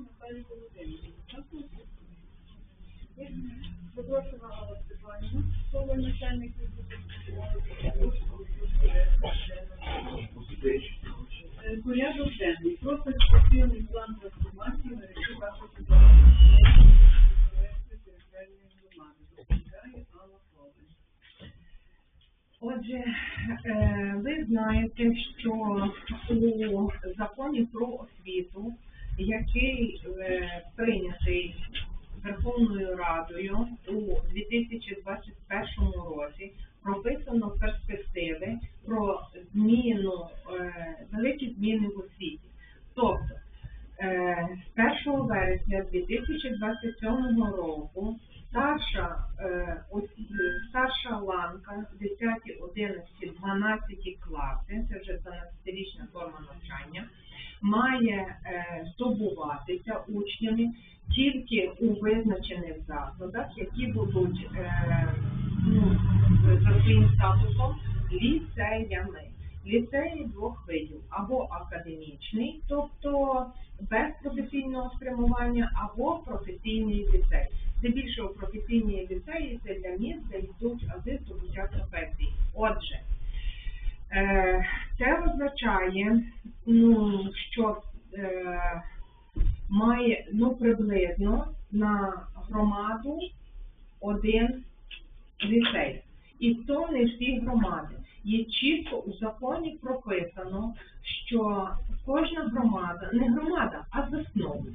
Наталії Володимирівні. Е, Коваль. Отже, е, ви знаєте, що у законі про освіту, який е, прийнятий Верховною Радою у 2021 році, прописано перспективи про зміну, е, великі зміни в освіті. Тобто, е, з 1 вересня 2027 року старша, е, осі- е, старша ланка 10, 11, 12 класи, це вже 12-річна форма навчання, має е, здобуватися учнями тільки у визначених закладах, які будуть е, ну, за своїм статусом ліцеями. Ліцеї двох видів або академічний, тобто без професійного спрямування, або професійний ліцей. Здебільшого професійні ліцеї це для міст, де йдуть ази здобуття професії. Отже, е, це означає, ну, що е, має ну, приблизно на громаду один ліцей. І то не всі громади. Є чітко у законі прописано, що кожна громада, не громада, а засновник.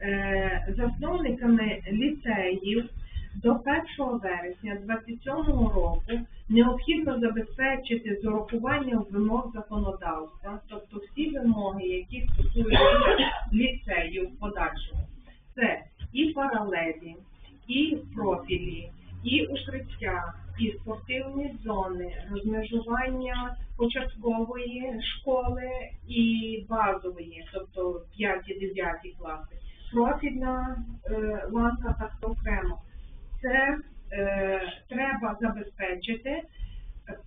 Е, засновниками ліцеїв до 1 вересня 2027 року необхідно забезпечити з урахуванням вимог законодавства, тобто всі вимоги, які стосуються ліцею в подальшому. Це і паралелі, і профілі, і укриття, і спортивні зони, розмежування початкової школи і базової, тобто 5-9 класи. Профільна е, ланка так окремо. Це е, треба забезпечити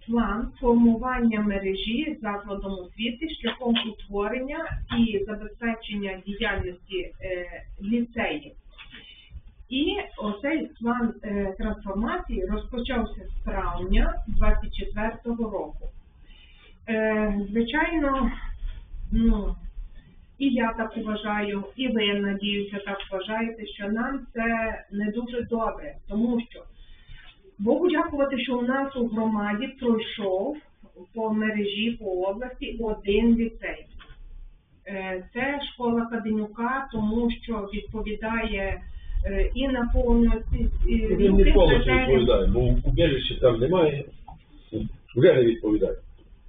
план формування мережі закладом освіти шляхом утворення і забезпечення діяльності е, ліцеїв. І оцей план е, трансформації розпочався з травня 24-го року. Е, звичайно, ну, і я так вважаю, і ви, надіюся, так вважаєте, що нам це не дуже добре, тому що Богу дякувати, що у нас у громаді пройшов по мережі по області один ліцей. Е, Це школа Каденюка, тому що відповідає е, і на повністю і Він тим не відповідає, бо убіжище там немає, вже не відповідає.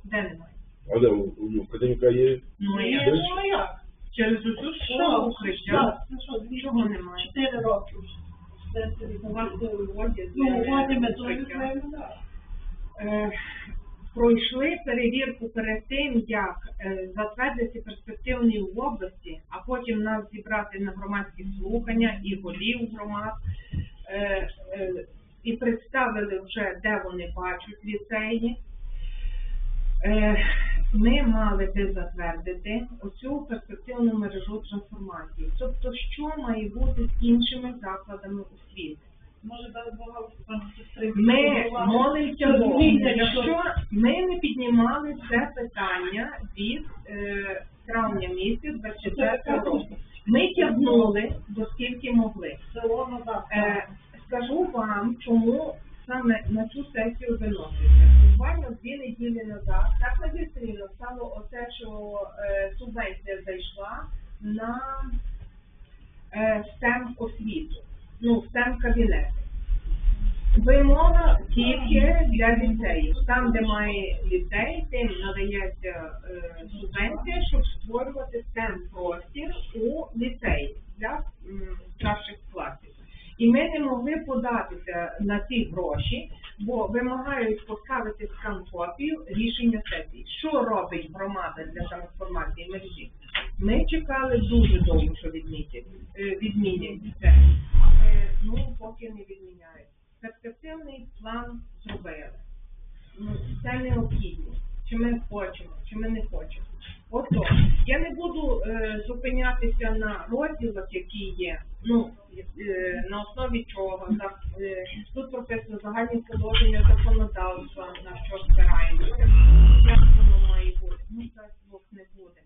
де немає. А де у, у Каденюка є? Ну, я- ну, а як? через усю школу укриття. Що, Чого немає? Чотири роки. Це У вас у Львові Ну, ми укриття. Е, пройшли перевірку перед тим, як е, затвердити перспективні в області, а потім нас зібрати на громадські слухання і голів громад, е, е, і представили вже, де вони бачать ліцеї. Ми мали би затвердити оцю перспективну мережу трансформації. Тобто, що має бути з іншими закладами освіти. Може, дати багато пан сестри. Ми молимося Богу, якщо ми не піднімали це питання від е, травня місяця 24 року. Ми тягнули до скільки могли. Е, скажу вам, чому саме на цю сесію виноситься. Буквально дві неділі назад так надійсно стало оце, що е, субвенція зайшла на е, STEM освіту, ну, тем-кабінети. Вимога тільки для ліцеїв. Там, де має ліцей, тим надається е, субвенція, щоб створювати STEM простір у ліцеї для м, старших класів. І ми не могли податися на ці гроші, бо вимагають поставити скан-копію рішення сесії. Що робить громада для трансформації мережі? Ми чекали дуже довго, що відмітять, е, відмінять це. Е, Ну, поки не відміняють. Перспективний план зробили. Ну, це необхідно. Чи ми хочемо, чи ми не хочемо. Ото, я не буду е, зупинятися на розділах, які є. Ну, е, на основі чого. За, е, тут прописано загальні положення законодавства, на що спираємося. Як воно має бути? Ну, так Бог не буде.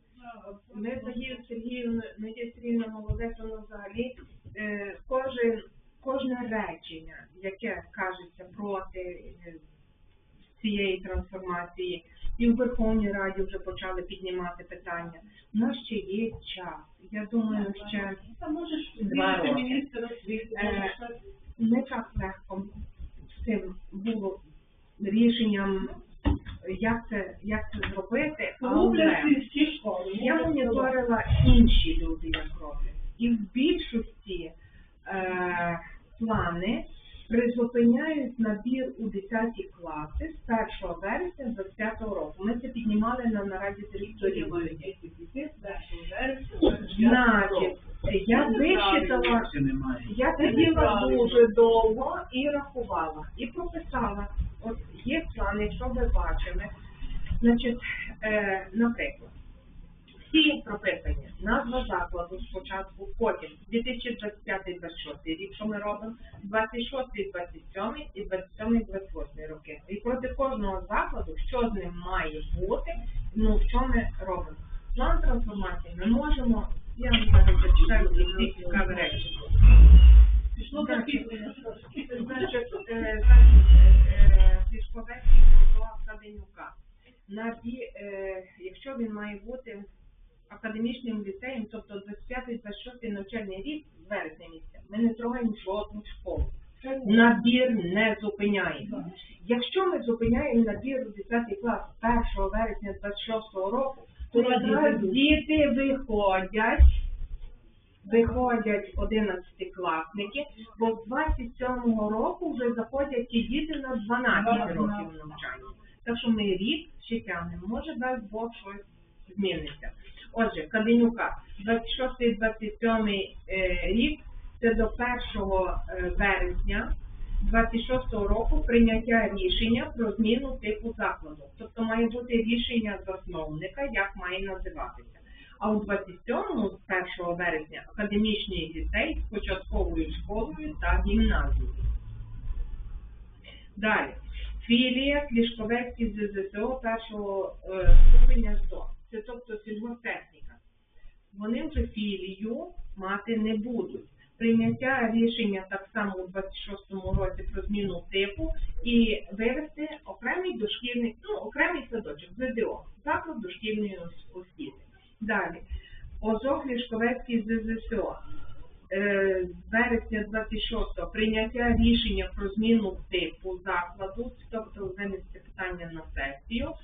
Ми з Надією Сергіївною, Надія Сергіївна молодець, вона взагалі е, кожен, кожне речення, яке кажеться проти е, цієї трансформації, і в Верховній Раді вже почали піднімати питання. У нас ще є час. Я думаю, ще Та можеш міністр освіти, Е, не так легко з цим було рішенням, як це, як це зробити, але Роблять всі школи. я моніторила інші люди, як роблять. І в більшості е, плани призупиняють набір у 10 класи з 1 вересня 25 року. Ми це піднімали на нараді директорів. Значить, я вичитала, я сиділа дуже довго і рахувала, і прописала. От є план, якщо ви бачили, значить, е, наприклад, всі прописані, назва закладу спочатку, потім 2025-26 рік, що ми робимо, 26-27 і 27-28 роки. І проти кожного закладу, що з ним має бути, ну що ми робимо. План трансформації ми можемо, я вам зараз зачитаю всі цікаві речі. Пішло запізнення. Значить, е, е, Пішковецький голова Каденюка. На ті, е, якщо він має бути академічним ліцеєм, тобто 25-26 навчальний рік, вересня місяця, ми не трогаємо жодну школу. Набір не зупиняємо. Якщо ми зупиняємо набір у 10 клас 1 вересня 26 року, то якраз діти виходять виходять 11-класники, бо з 27-го року вже заходять ті діти на 12 років навчання. Так що ми рік ще тягнемо. Може, дасть Бог щось зміниться. Отже, Каденюка, 26-27 е, рік це до 1 е, вересня 26-го року прийняття рішення про зміну типу закладу. Тобто має бути рішення засновника, як має називатися. А у 27-му, з 1 вересня, академічний ліцей з початковою школою та гімназією. Далі. Філія Клішковецький ЗЗСО першого е, ступеня ЗО. Це тобто сільгосптехніка. Вони вже філію мати не будуть. Прийняття рішення так само у 26-му році про зміну типу і вивести окремий дошкільний, ну, окремий садочок, ЗДО, заклад дошкільної освіти. Далі. ОЗОК Лішковецький ЗЗСО. Е, з вересня 26-го прийняття рішення про зміну типу закладу, тобто винести питання на сесію.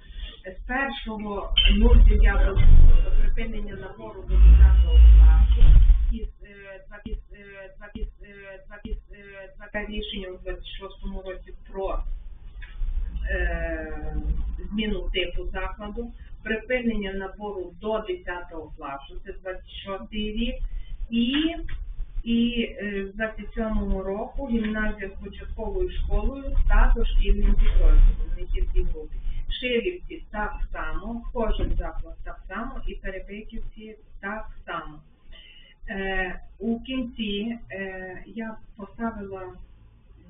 З 1.09 припинення набору до 10 класу із е, 20 е, 20 е, 20 е, 20 рішення у 26-му році про зміну типу закладу, припинення набору до 10 класу, це 26 рік, і, і е, з 27 року гімназія з початковою школою також дошкільним підрозділом, не тільки групи. Ширівці так само, кожен заклад так само, і Перепиківці так само. Е, у кінці е, я поставила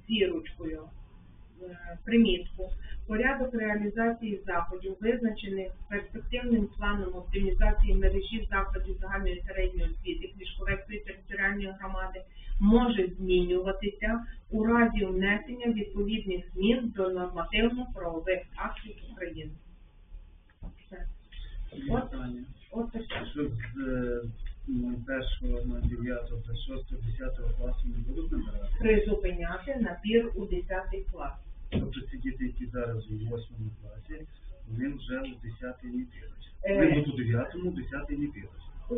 зірочкою е, примітку порядок реалізації заходів, визначених перспективним планом оптимізації мережі закладів загальної середньої освіти Клішковецької територіальної громади, може змінюватися у разі внесення відповідних змін до нормативно-правових актів України. От, таке. Е, першого на 9, та 6, 10 класу не будуть набирати? Призупиняти набір у 10 клас. Тобто ці діти, які зараз у 8 класі, вони вже у 10 не підуть. Е. Вони у 9, 10 не підуть. У,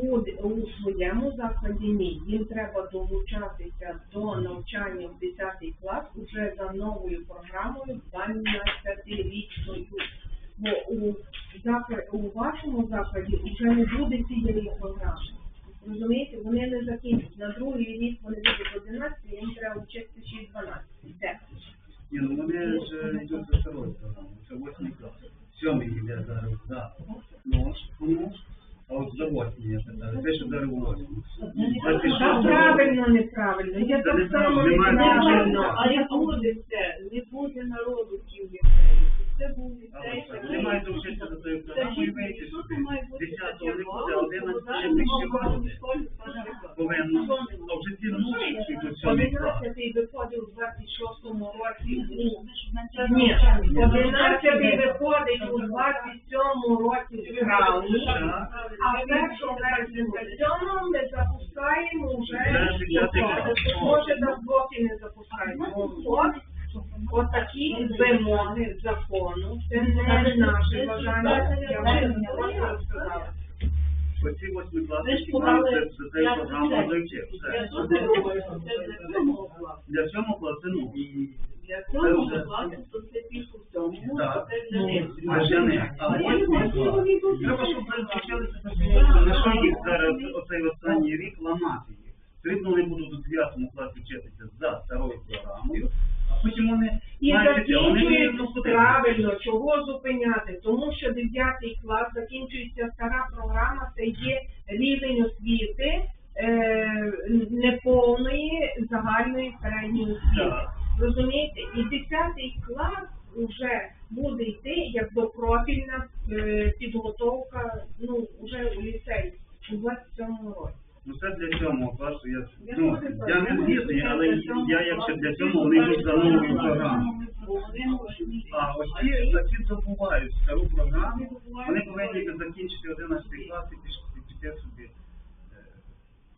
у своєму закладі ні. Їм треба долучатися до навчання в 10 клас уже за новою програмою 12-річною. Бо у, заклад, у вашому закладі вже не буде цієї програми. Розумієте, вони не закінчать. На другий рік вони будуть 11, їм треба вчитися ще й 12. Де? Ні, ну вони ж йдуть за старою програмою, це 8 клас. сьомий йде зараз за нож, нож, а от за восьмий я питаю, те, що зараз восьмий. Та правильно, неправильно. Я так само неправильно. А як буде це? Не буде народу в тім. Це був ліцей. Вони мають довчитися за тою програмою вийти. Що це має бути Десятого таке не буде, мало, одинадцятого що ще в ближче загальному буде. школі наприклад. Повинно. А вже ці внутрішні до сьомий клас. 11 виходив у 26-му році. Ні, 11 виходить у 27-му році в травні, а в першому вересні ми запускаємо вже, 10 може до поки не запускаємо. От, от такі вимоги закону, це не наше бажання, я вже просто розказала. Оці Ви цією я програмою це- дойти. Я Все. тут не говорю, що це для цього. Класу, ну, Для цього то це тільки в цьому, Так. це для них. а для них. А восьмий. Треба, щоб вчилися на що їх зараз оцей останній рік ламати їх. Потрібно вони будуть у 9 класі вчитися за старою програмою, потім вони І мають життя. Вони не закінчують правильно, чого зупиняти? Тому що 9 клас закінчується стара програма, це є рівень освіти е, неповної загальної середньої освіти. Так. Розумієте? І 10 клас вже буде йти як допрофільна е, підготовка, ну, вже у ліцей у 27 році. Ну це для сьомого класу. Я, ну, я не згідний, але я якщо для цього вони йдуть за новою можуть. А ось ті, такі забувають стару програму, вони повинні закінчити 11 клас і піти собі.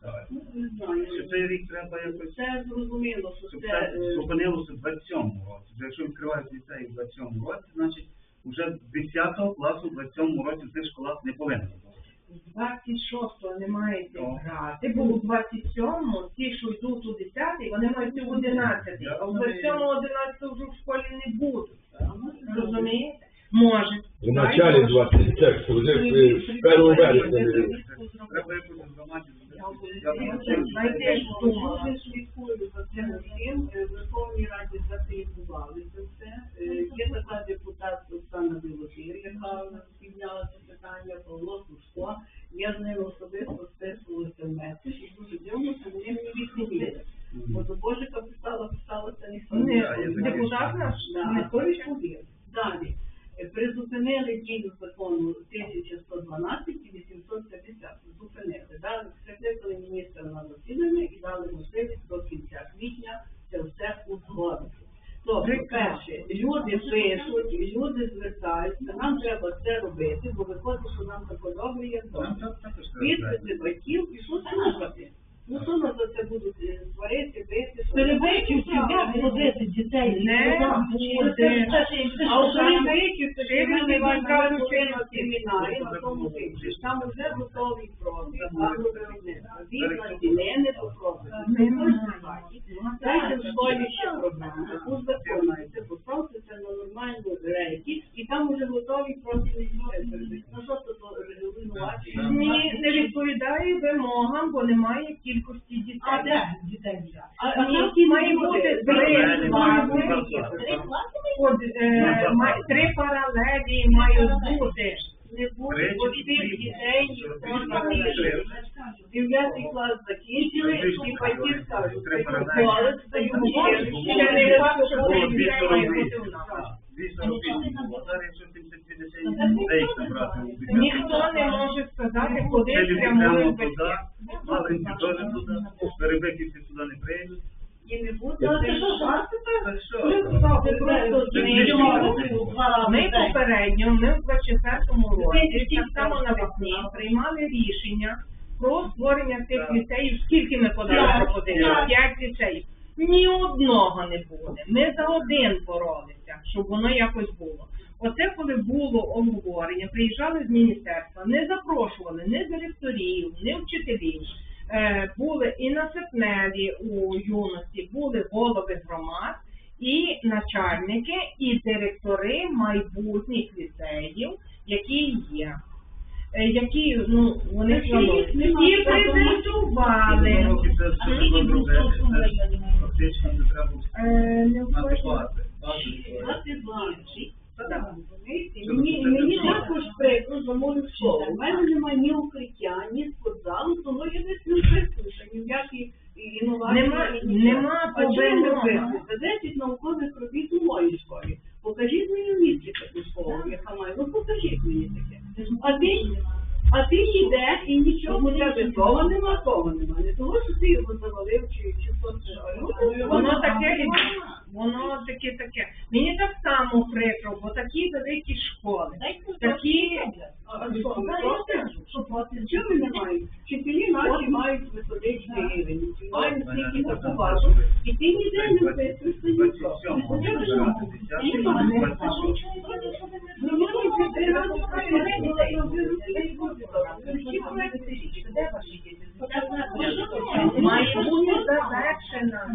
е. Ну, Не. Що цей рік треба якось, Це зрозуміло, що це... е, зупинилося в 27-му році. Якщо відкривають ліцей в 27-му році, значить вже з 10 класу в 27-му році в цих школах не повинно бути. 26-го не маєте О. грати, бо у 27-му ті, що йдуть у 10-й, вони мають в 11-й, а в 27-му 11 вже в школі не будуть. Розумієте? Може. В началі 20 тексту, вже в 1 вересня не буде. Треба якось громаді дуже слідкую за цим усім. Е, В Верховній Раді зафільмували це все. Е, Є така депутат Оксана Білошир, яка підняла це питання Павло Сушко. Я з ним особисто списувалася в меседж і дуже дивно, що вони мені відповіли. Бо до Божика писала, писала, це ніхто Не, депутат наш не. Далі. Призупинили дію закону 1112 і 850. Зупинили. Дали, прикликали міністра на засідання і дали можливість до кінця квітня це все узгодити. Тобто, перше, люди пишуть, люди звертаються, нам треба це робити, бо виходить, що нам також треба Підписи батьків пішли слухати. Ну, що нас за це будуть е, сварити, бити? Перебиттю як водити дітей? Не. А у перебиттю це ж вони вам кажуть, що на семінарі, на тому тижні. Там вже готові профіль, агровиробництва. Від наділени до профілю. Дайте в школі ще програми, узаконується, поставте це на нормальну рейки, і там уже готові профільні. Ну що це регулювати? Ні, не відповідає вимогам, бо немає кількості дітей. А де дітей взяти? А, а має бути три Паралелі класи. класи. Три? От, ма- три паралелі мають бути. не буде дітей ніхто не вирішує. Дев'ятий клас закінчили, і батьки скажуть, школи стають Ще не факт, що Було три дві дітей сороки. мають бути у нас. Так, Дві сороки було. Зараз якщо 72 дітей, де їх набрати? Ніхто не може сказати, куди Це туди, батьки. маленькі теж туди, перебиківці сюди не. І не буде це що? Це Це рази Ми попередньо, ми в 24-му році, так само навесні, приймали рішення про створення цих ліцеїв. Скільки ми подали пропозицій? П'ять. П'ять ліцеїв. Ні одного не буде. Ми за один боролися, щоб воно якось було. Оце коли було обговорення, приїжджали з міністерства, не запрошували ні директорів, ні вчителів. Е, були і на Сепневі у юності, були голови громад, і начальники, і директори майбутніх ліцеїв, які є які ну вони всі всі презентували. Не треба Мені, також прикро, бо можу в. У мене немає ні укриття, ні спортзалу, тому я десь не прислуша, ні в'які інновації. Нема, нема, нема, нема, нема, нема, нема, нема, нема, Покажіть мені місце таку школу, яка має. Ну покажіть мені таке. А ти, а ти йде і нічого у тебе слова нема, того нема. Не того, що ти його завалив чи, чи хтось. люди Воно таке, воно таке таке. Мені так само прикро, бо такі великі школи, такі що, немає? Вчителі наші мають методичний рівень, мають стільки запуважу, і ти ніде не нічого. Мама. Ну, має бути завершена.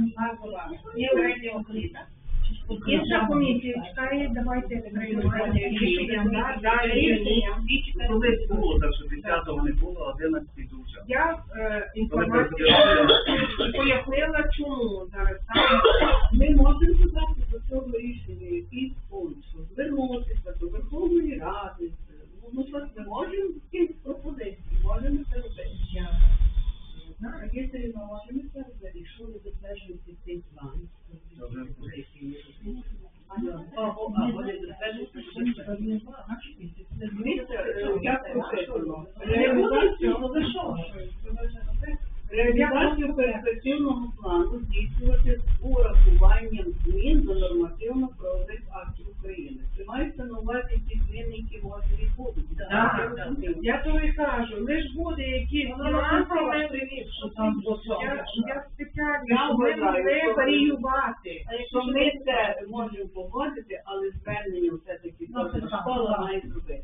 Інша комісія чекає, давайте рішення. Колись було, так що 10-го не було, 11-й довчав. Я е, інформацію пояснила, чому зараз так. Ми можемо подати до цього рішення якийсь пункт, що звернутися до Верховної Ради. Ну, Ну, щось ми можемо з кимось пропозиції, можемо це робити. Це робити, якщо ви затверджуєте цей план, Це це. Реалізацію, ну перспективного плану здійснювати з урахуванням змін до нормативно-правових актів України. Приймаються на увазі ті зміни, які можуть відбутися. Так, Я то і кажу, лиш буде якісь нюанси, що там я, я спеціально, щоб ми могли варіювати. що ми це можемо погодити, але звернення все-таки школа має зробити.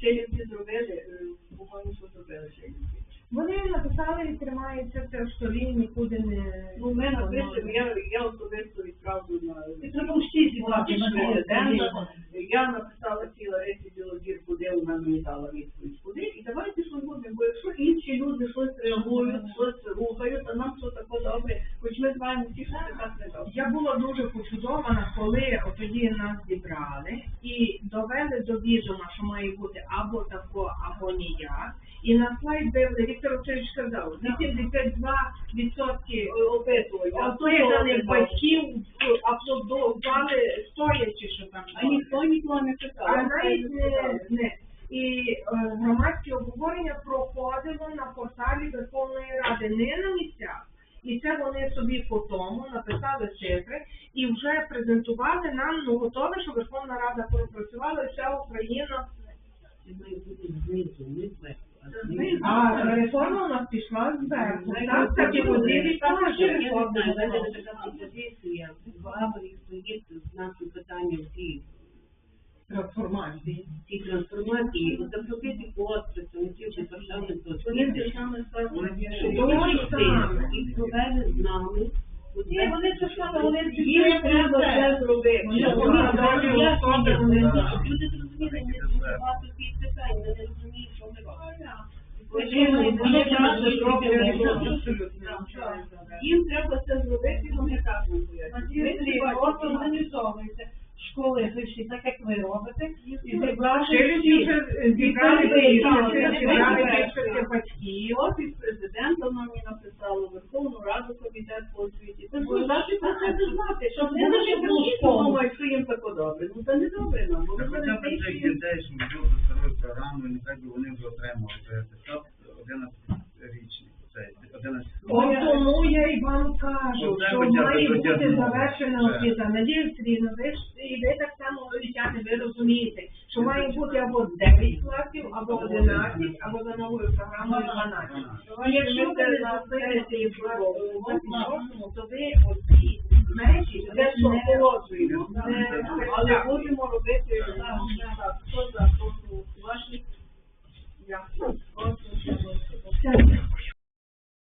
Челюсті зробили, е, по-моєму, що зробили челюсті. Вони написали і тримаються це в столі, нікуди не... Ну, ми напишемо, я, я особисто відправлю на Це треба всі зібрати на. Я написала ці Ларисі Білозір, куди вона мені дала відповідь, реагують, щось рухають, а нам все таке добре, хоч ми знаємо всі, що це так не добре. Я була дуже почудована, коли тоді нас зібрали і довели до відома, що має бути або тако, або ніяк. І на слайд дивили, Віктор Васильович сказав, 82% Опитування. опитаних батьків аплодували стоячи, що там. А ніхто нікого не питав. А навіть не, не. І е, громадське обговорення проходило на порталі Верховної Ради, не на місцях. І це вони собі по тому написали цифри і вже презентували нам, ну готове, що Верховна Рада пропрацювала, і вся Україна. А реформа у нас пішла зверху. Так, так і воділі теж реформа. така пропозиція, в Аврії стоїть з нашим питанням ці Трансформації. ці трансформації, запросити код представників департаменту Вони освіти, те саме вони і провели з нами. Ні, вони це саме, вони Їм треба це зробити. Вони вони вони не не. Люди зрозуміли, вони дуже багато цих вони не розуміють, що ми робимо. Вони. Їм треба це зробити, вони так не боять. організовуються школи вищі, так як ви робите, і Ще зібравши зібрали більше, батьків. Офіс президента нам мені написало, Верховну Раду комітет по освіті. Це ж наші про це знати, щоб не наші дійсно думають, що їм тако добре. Ну це не добре нам, бо ми хоча б цих дітей, що йдуть за старою програмою, нехай би вони вже отримали сертифікат 11-річний. От тому я і вам кажу, що має бути завершена освіта. Надію Сергійовна, ви ж і ви так само обіцяти, ви розумієте, що має бути або 9 класів, або 11, або за новою програмою 12. І якщо ви не зробите їх то ви оці межі де що. Але будемо робити хто за прошу ваші. Дякую.